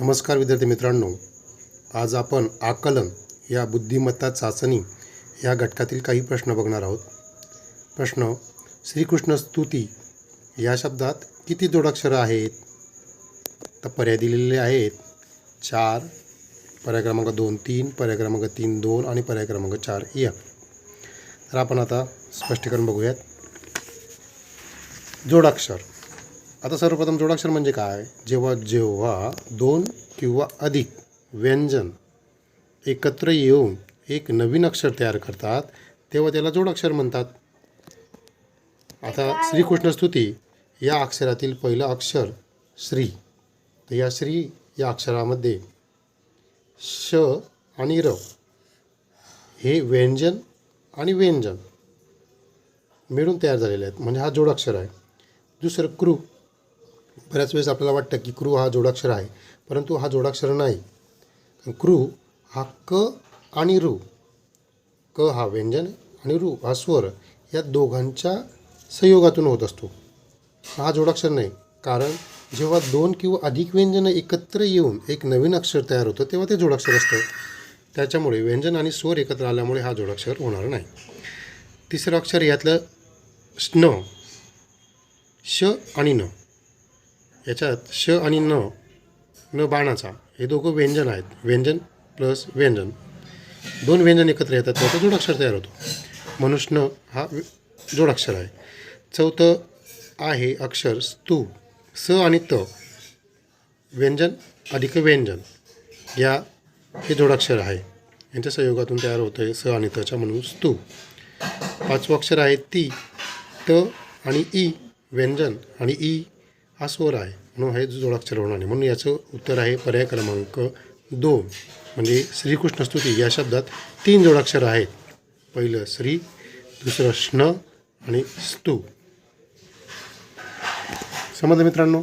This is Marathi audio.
नमस्कार विद्यार्थी मित्रांनो आज आपण आकलन या बुद्धिमत्ता चाचणी या घटकातील काही प्रश्न बघणार आहोत. प्रश्न श्रीकृष्ण स्तुती या शब्दात किती जोडाक्षरं आहेत? तर पर्याय दिलेले आहेत चार पर्याय क्रमांक दोन तीन पर्याय क्रमांक तीन दोन आणि पर्याय क्रमांक चार या. तर आपण आता स्पष्टीकरण बघूयात. जोडाक्षर आता सर्वप्रथम जोडाक्षर म्हणजे काय? जेव्हा जेव्हा दोन किंवा अधिक व्यंजन एकत्र येऊन एक नवीन अक्षर तयार करतात तेव्हा त्याला जोडाक्षर म्हणतात. आता श्रीकृष्ण स्तुती या अक्षरातील पहिलं अक्षर श्री. तर या श्री या अक्षरामध्ये श आणि र हे व्यंजन आणि व्यंजन मिळून तयार झालेले आहेत. म्हणजे हा जोडाक्षर आहे. दुसरं क्रू बऱ्याच वेळेस आपल्याला वाटतं की क्रू हा जोडाक्षर आहे परंतु हा जोडाक्षर नाही. क्रू हा क आणि रू क हा व्यंजन आणि रू हा स्वर या दोघांच्या संयोगातून होत असतो. हा जोडाक्षर नाही कारण जेव्हा दोन किंवा अधिक व्यंजनं एकत्र येऊन एक नवीन अक्षर तयार होतं तेव्हा ते जोडाक्षर असतं. त्याच्यामुळे व्यंजन आणि स्वर एकत्र आल्यामुळे हा जोडाक्षर होणार नाही. तिसरं अक्षर यातलं स्न श आणि न. याच्यात श आणि न न बाणाचा हे दोघं व्यंजन आहेत. व्यंजन प्लस व्यंजन. दोन व्यंजन एकत्र येतात. त्याचा जोडाक्षर तयार होतो. मनुष्य हा जोडाक्षर आहे. चौथं आहे अक्षर स्तू. स आणि त. व्यंजन अधिक व्यंजन. या हे जोडाक्षर आहे. यांच्या संयोगातून तयार होतं आहे स आणि तच्या म्हणून स्तू. पाचवं अक्षर आहे ती त आणि ई. व्यंजन आणि ई हा स्वर आहे. म्हणून हे जोडाक्षर होणार नाही. म्हणून याचं उत्तर आहे पर्याय क्रमांक दोन. म्हणजे श्रीकृष्ण स्तुती. या शब्दात तीन जोडाक्षर आहेत. पहिलं श्री दुसरं श्न आणि स्तू. समजलं मित्रांनो